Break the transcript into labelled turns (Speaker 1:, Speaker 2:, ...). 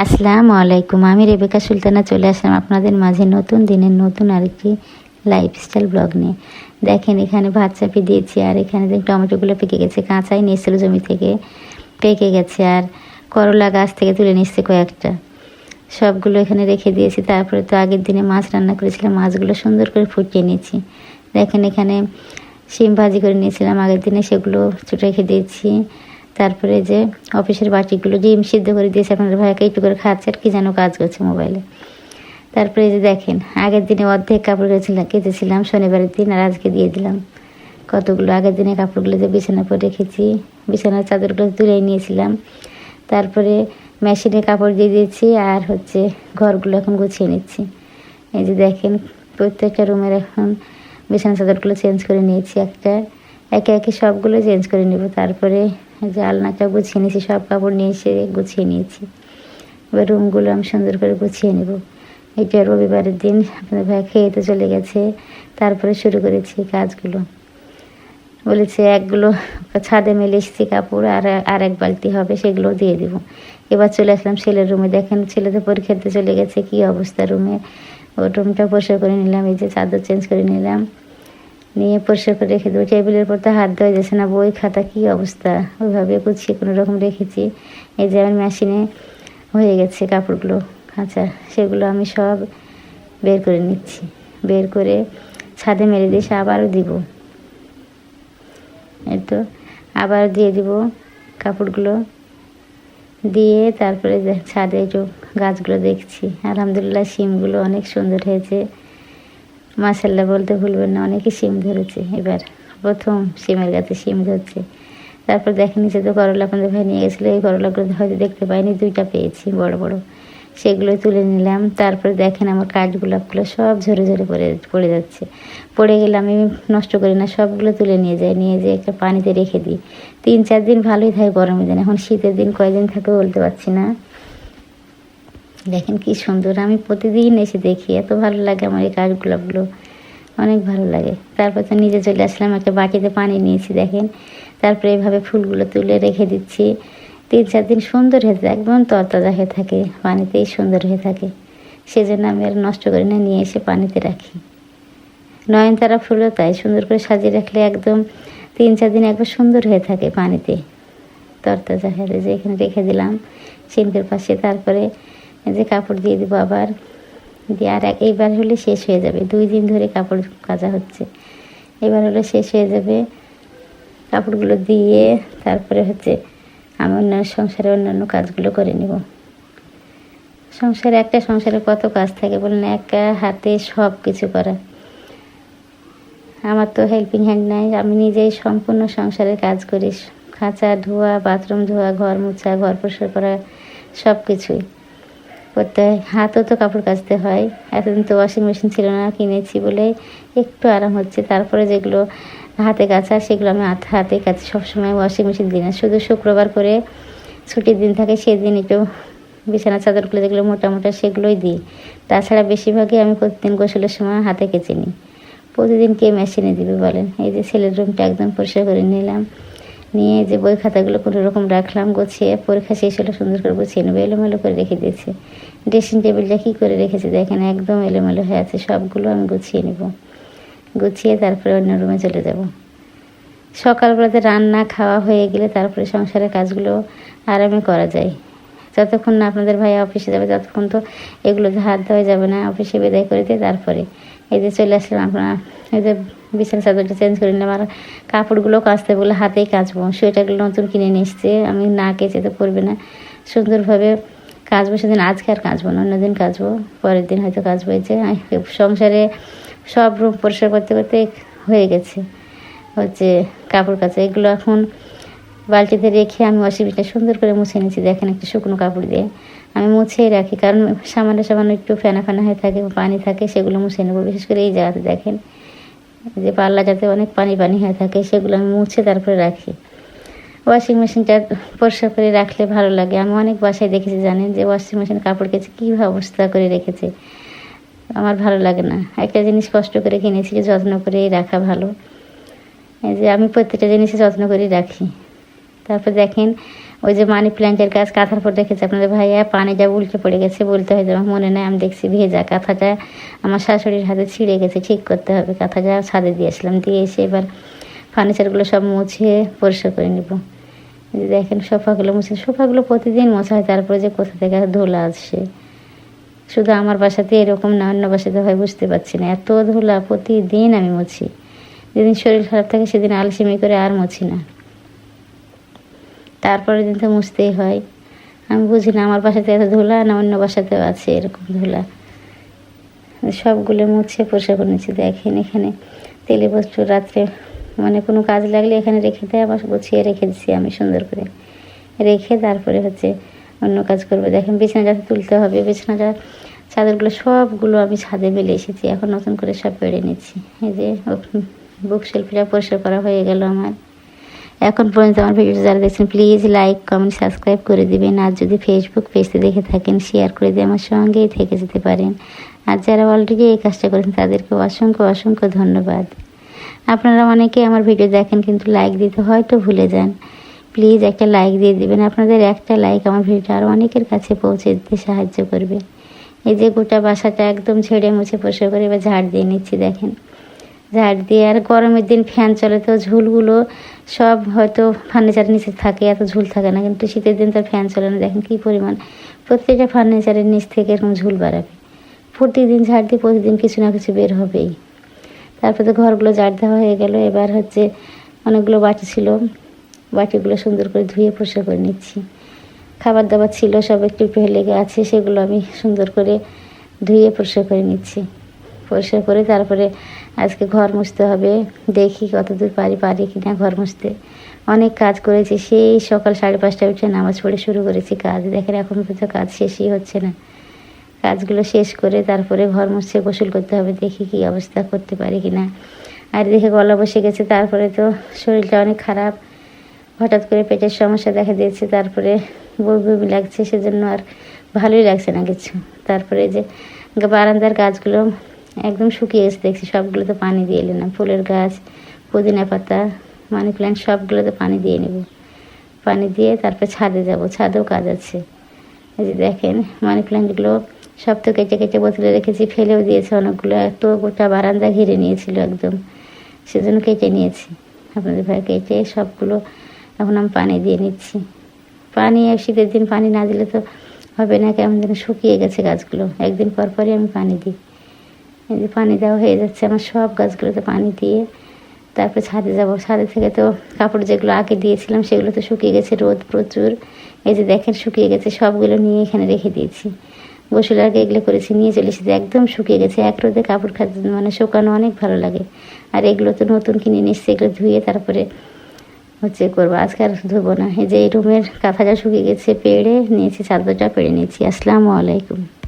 Speaker 1: আসসালামু আলাইকুম। আমি রেবেকা সুলতানা, চলে আসলাম আপনাদের মাঝে নতুন দিনের নতুন আর আরেকটি লাইফস্টাইল ব্লগ নিয়ে। দেখেন, এখানে ভাত চাপিয়ে দিয়েছি, আর এখানে দেখুন টমেটোগুলো পেকে গেছে, কাঁচাই নিয়েছিল জমি থেকে, পেকে গেছে, আর করলা গাছ থেকে তুলে নিচ্ছে কয়েকটা। সবগুলো এখানে রেখে দিয়েছি, তারপরে তো আগের দিনে মাছ রান্না করেছিলাম, মাছগুলো সুন্দর করে ফুটিয়ে নিয়েছি। দেখেন, এখানে শিম ভাজি করে নিয়েছিলাম, আগের দিনে সেগুলো রেখে দিয়েছি। তারপরে যে অফিসের বাটিগুলো ডিম সিদ্ধ করে দিয়েছে, আপনাদের ভাইকে একটু করে খাচ্ছে আর কি যেন কাজ করছে মোবাইলে। তারপরে যে দেখেন, আগের দিনে অর্ধেক কাপড় কেছিলাম কেচেছিলাম, শনিবারের দিন আর আজকে দিয়ে দিলাম। কতগুলো আগের দিনে কাপড়গুলো যে বিছানা পরে রেখেছি, বিছানার চাদরগুলো তুলে নিয়েছিলাম। তারপরে মেশিনে কাপড় দিয়ে দিয়েছি আর হচ্ছে ঘরগুলো এখন গুছিয়ে নিচ্ছি। এই যে দেখেন, প্রত্যেকটা রুমের এখন বিছানা চাদরগুলো চেঞ্জ করে নিয়েছি একটা। একে একে সবগুলো চেঞ্জ করে নেব। তারপরে যে আলনাটা গুছিয়ে নিয়েছি, সব কাপড় নিয়ে এসে গুছিয়ে নিয়েছি। এবার রুমগুলো আমি সুন্দর করে গুছিয়ে নেব। এটা রবিবারের দিন আপনাদের ভাই খেয়ে তো চলে গেছে, তারপরে শুরু করেছি কাজগুলো। বলেছে, একগুলো ছাদে মেলে এসেছি কাপড়, আর আর এক বালতি হবে, সেগুলো দিয়ে দিব। এবার চলে আসলাম ছেলের রুমে দেখেন ছেলেদের পরীক্ষা দিতে চলে গেছে, কি অবস্থা রুমে ও রুমটা পরিষ্কার করে নিলাম, এই যে চাদর চেঞ্জ করে নিলাম। নিয়ে পরিষ্কার করে রেখে দেবো। টেবিলের পর তো হাত দেওয়া যাচ্ছে না, বই খাতা কী অবস্থা? ওইভাবে গুছিয়ে কোনো রকম রেখেছি। এই যে আমার মেশিনে হয়ে গেছে কাপড়গুলো আচ্ছা সেগুলো আমি সব বের করে নিচ্ছি। বের করে ছাদে মেরে দিয়ে সে আবারও দিব। এই তো আবার দিয়ে দিব কাপড়গুলো। দিয়ে তারপরে ছাদে একটু গাছগুলো দেখছি। আলহামদুলিল্লাহ, শিমগুলো অনেক সুন্দর হয়েছে। মাসাল্লাহ বলতে ভুলবেন না, অনেকে সিম ধরেছে। এবার প্রথম সিমের গাছে সিম ধরছে। তারপর দেখে নিচে তো করলা আপনাদের ভাই নিয়ে গেছিল, এই করলাগুলো হয়তো দেখতে পাইনি, দুইটা পেয়েছি, বড় বড়। সেগুলো তুলে নিলাম, তারপরে দেখেন আমার কাঠগোলাপগুলো সব ঝরে ঝরে পড়ে পড়ে যাচ্ছে। পড়ে গেলে আমি নষ্ট করি না, সবগুলো তুলে নিয়ে যাই, নিয়ে যেয়ে একটা পানিতে রেখে দিই। তিন চার দিন ভালোই থাকে গরমের দিন, এখন শীতের দিন কয়দিন থাকে বলতে পারছি না। দেখেন কি সুন্দর, আমি প্রতিদিন এসে দেখি, এত ভালো লাগে আমার এই কাঠগোলাপগুলো অনেক ভালো লাগে। তারপর তো নিজে চলে আসলাম, একটা বাটিতে পানি নিয়েছি, দেখেন। তারপরে এইভাবে ফুলগুলো তুলে রেখে দিচ্ছি। তিন চার দিন সুন্দর হয়ে একদম তরতাজা হয়ে থাকে, পানিতেই সুন্দর হয়ে থাকে। সেজন্য আমি আর নষ্ট করি না, নিয়ে এসে পানিতে রাখি। নয়নতারা ফুলও তাই, সুন্দর করে সাজিয়ে রাখলে একদম তিন চার দিন একবার সুন্দর হয়ে থাকে পানিতে। তরতাজা হয়ে যে এখানে রেখে দিলাম সিঙ্কের পাশে। তারপরে যে কাপড় দিয়ে দিব আবার। দিয়ে আর এইবার হলে শেষ হয়ে যাবে। দুই দিন ধরে কাপড় কাচা হচ্ছে। এবার হলে শেষ হয়ে যাবে। কাপড়গুলো দিয়ে তারপরে হচ্ছে আমি অন্যান্য সংসারে অন্যান্য কাজগুলো করে নেব। সংসারে একটা সংসারে কত কাজ থাকে বলেন, একা হাতে সব কিছু করা। আমার তো হেল্পিং হ্যান্ড নাই। আমি নিজেই সম্পূর্ণ সংসারের কাজ করি। খাঁচা, ধোয়া বাথরুম ধোয়া, ঘর মোছা ঘর পরিষ্কার করা সব কিছুই করতে হয় হাতও তো কাপড় কাচতে হয়। এতদিন তো ওয়াশিং মেশিন ছিল না, কিনেছি বলে একটু আরাম হচ্ছে। তারপরে যেগুলো হাতে কাচা, সেগুলো আমি হাতে হাতে কাচি। সবসময় ওয়াশিং মেশিন দিই না। শুধু শুক্রবার করে ছুটির দিন থাকে, সেদিন একটু বিছানা চাদর চাদরগুলো যেগুলো মোটা মোটা, সেগুলোই দিই। তাছাড়া বেশিরভাগই আমি প্রতিদিন গোসলের সময় হাতে কেচে নিই। প্রতিদিন কে মেশিনে দিবে বলেন? এই যে ছেলের রুমটা একদম পরিষ্কার করে নিলাম। নিয়ে যে বই খাতাগুলো কোনো রকম রাখলাম, গুছিয়ে পরীক্ষা শেষ হলে, সুন্দর করে গুছিয়ে নেব, এলোমেলো করে রেখে দিয়েছি। ড্রেসিং টেবিলটা কী করে রেখেছি দেখেন, একদম এলোমেলো হয়ে আছে, সবগুলো আমি গুছিয়ে নেব। গুছিয়ে তারপরে অন্য রুমে চলে যাব। সকালবেলাতে রান্না খাওয়া হয়ে গেলে তারপরে সংসারের কাজগুলো আরামে করা যায়। যতক্ষণ না আপনাদের ভাই অফিসে যাবে, ততক্ষণ তো এগুলো হাত দেওয়া যাবে না, অফিসে বিদায় করে দিয়ে তারপরে। এই যে চলে আসলাম আপনার এই যে বিছানা চাদরটা চেঞ্জ করে নিলাম আর কাপড়গুলো কাচতে বলে হাতেই কাচবো। সোয়েটারগুলো নতুন কিনে এসছে। আমি না কেচে তো পরবে না। সুন্দরভাবে কাচবো। সেদিন আজকে আর কাচবো না অন্যদিন কাচবো। পরের দিন হয়তো কাচবো। এই যে সংসারে সব রুম পরিষ্কার করতে করতে হয়ে গেছে। হচ্ছে কাপড় কাচা। এগুলো এখন বালতিতে রেখে আমি ওয়াশিং মেশিনটা সুন্দর করে মুছে নিয়েছি। দেখেন একটু শুকনো কাপড় দিয়ে। আমি মুছেই রাখি, কারণ সামান্য সামান্য একটু ফেনা ফেনা হয়ে থাকে পানি থাকে, সেগুলো মুছে নেব। বিশেষ করে এই জায়গাতে দেখেন যে পাল্লা যাতে অনেক পানি পানি হয়ে থাকে, সেগুলো আমি মুছে তারপরে রাখি। ওয়াশিং মেশিনটা পরিষ্কার করে রাখলে ভালো লাগে। আমি অনেক বাসায় দেখেছি, জানেন যে ওয়াশিং মেশিন কাপড় কেচে কীভাবে অবস্থা করে রেখেছে। আমার ভালো লাগে না। একটা জিনিস কষ্ট করে কিনেছি, যত্ন করে রাখা ভালো। এই যে আমি প্রত্যেকটা জিনিসে যত্ন করে রাখি। তারপর দেখেন, ওই যে মানি প্ল্যান্টের গাছ কাঁথার পর দেখেছি আপনাদের ভাইয়া, পানি যা উল্টে পড়ে গেছে, বলতে হয় আমার মনে নেই, আমি দেখছি ভেজা কাঁথাটা আমার শাশুড়ির হাতে ছিঁড়ে গেছে, ঠিক করতে হবে, কাঁথাটা ছাদে দিয়েছিলাম দিয়ে এসে এবার ফার্নিচারগুলো সব মুছে পরিষ্কার করে নেব। দেখেন, সোফাগুলো মুছে, সোফাগুলো প্রতিদিন মোছা হয়, তারপরে যে কোথা থেকে ধুলা আসছে শুধু আমার বাসাতে এরকম না, অন্য বাসাতে হয়, বুঝতে পারছি না, এত ধুলা প্রতিদিন আমি মুছি। যেদিন শরীর খারাপ থাকে, সেদিন আলসেমি করে আর মুছি না। তারপরের দিন তো মুছতেই হয়। আমি বুঝি না, আমার বাসাতে এত ধুলা না অন্য বাসাতেও আছে এরকম ধুলা। সবগুলো মুছে করে নিচ্ছি দেখেন এখানে তেলে বস্তু রাত্রে। মানে কোনো কাজ লাগলে এখানে রেখে দেয়, আবার গুছিয়ে রেখে দিচ্ছি আমি সুন্দর করে। রেখে তারপরে হচ্ছে অন্য কাজ করব। দেখেন বিছানাটা তুলতে হবে বিছানাটা চাদরগুলো সবগুলো আমি ছাদে মেলে এসেছি। এখন নতুন করে সব পেড়ে নিচ্ছি। এই যে বুক শেলফিটা পরিষ্কার করা হয়ে গেল আমার। এখন পর্যন্ত আমার ভিডিওটা যারা দেখছেন প্লিজ লাইক কমেন্ট সাবস্ক্রাইব করে দিবেন। আর যদি ফেসবুক পেজে দেখে থাকেন শেয়ার করে দিয়ে আমার সঙ্গেই থেকে যেতে পারেন। আর যারা অলরেডি এই কাজটা করেছেন তাদেরকে অসংখ্য অসংখ্য ধন্যবাদ। আপনারা অনেকে আমার ভিডিও দেখেন কিন্তু লাইক দিতে হয়তো ভুলে যান। প্লিজ একটা লাইক দিয়ে দিবেন। আপনাদের একটা লাইক আমার ভিডিওটা আরও অনেকের কাছে পৌঁছে দিতে সাহায্য করবে। এই যে গোটা বাসাটা একদম ছেড়ে মুছে পরিষ্কার করে এবার ঝাড় দিয়ে নিচ্ছি, দেখেন। ঝাড় দিয়ে, আর গরমের দিন ফ্যান চলে, তো ঝুলগুলো সব হয়তো ফার্নিচারের নিচে থাকে, এত ঝুল থাকে না। কিন্তু শীতের দিন তো ফ্যান চলে না, দেখেন কী পরিমাণ। প্রত্যেকটা ফার্নিচারের নিচ থেকে এরকম ঝুল বাড়াবে প্রতিদিন ঝাড় দিয়ে প্রতিদিন কিছু না কিছু বের হবেই। তারপরে তো ঘরগুলো ঝাড় দেওয়া হয়ে গেল। এবার হচ্ছে অনেকগুলো বাটি ছিল। বাটিগুলো সুন্দর করে ধুয়ে পরিষ্কার করে নিচ্ছি। খাবার দাবার ছিল, সব একটু একটু লেগে আছে, সেগুলো আমি সুন্দর করে ধুয়ে পরিষ্কার করে নিচ্ছি। পরিষ্কার করে তারপরে আজকে ঘর মুছতে হবে। দেখি কতদূর পারি পারি কি না ঘর মুছতে। অনেক কাজ করেছি, সেই সকাল সাড়ে পাঁচটায় উঠে নামাজ পড়ে শুরু করেছি কাজ। দেখেন এখন পর্যন্ত কাজ শেষই হচ্ছে না। কাজগুলো শেষ করে তারপরে ঘর মুছে গোসল করতে হবে, দেখি কি অবস্থা করতে পারি কি না আর দেখে গলা বসে গেছে, তারপরে তো শরীরটা অনেক খারাপ। হঠাৎ করে পেটের সমস্যা দেখা দিয়েছে, তারপরে বমি লাগছে, সেজন্য আর ভালোই লাগছে না কিছু। তারপরে যে বারান্দার গাছগুলো একদম শুকিয়ে গেছে, দেখছি সবগুলোতে পানি দিয়ে এলাম ফুলের গাছ, পুদিনা পাতা মানি প্ল্যান্ট সবগুলোতে পানি দিয়ে নেব। পানি দিয়ে তারপরে ছাদে যাব, ছাদেও কাজ আছে। এই যে দেখেন মানি প্ল্যান্টগুলো সব তো কেটে কেটে বোতলে রেখেছি, ফেলেও দিয়েছে অনেকগুলো এত গোটা বারান্দা ঘিরে নিয়েছিল একদম। সেজন্য কেটে নিয়েছি। আপনাদের ভাই কেটে সবগুলো এখন আমি পানি দিয়ে নিচ্ছি। পানি শীতের দিন পানি না দিলে তো হবে না, কেমন যেন শুকিয়ে গেছে গাছগুলো। একদিন পর পরই আমি পানি দিই। এই যে পানি দেওয়া হয়ে যাচ্ছে আমার সব গাছগুলোতে পানি দিয়ে। তারপরে ছাদে যাব। ছাদে থেকে তো কাপড় যেগুলো আগে দিয়েছিলাম সেগুলো তো শুকিয়ে গেছে, রোদ প্রচুর। এই যে দেখেন শুকিয়ে গেছে, সবগুলো নিয়ে এখানে রেখে দিয়েছি। গোসল আগে এগুলো করেছি, নিয়ে চলে এসেছি। একদম শুকিয়ে গেছে। এক রোদে কাপড় খাতে মানে শুকানো অনেক ভালো লাগে। আর এগুলো তো নতুন কিনে এসছি, এগুলো ধুয়ে তারপরে হচ্ছে করব। আজকে আর ধুবো না। এই যে এই রুমের কাঁথাটা শুকিয়ে গেছে, পেড়ে নিয়েছি, চাদরটা পেড়ে নিয়েছি। আসসালামু আলাইকুম।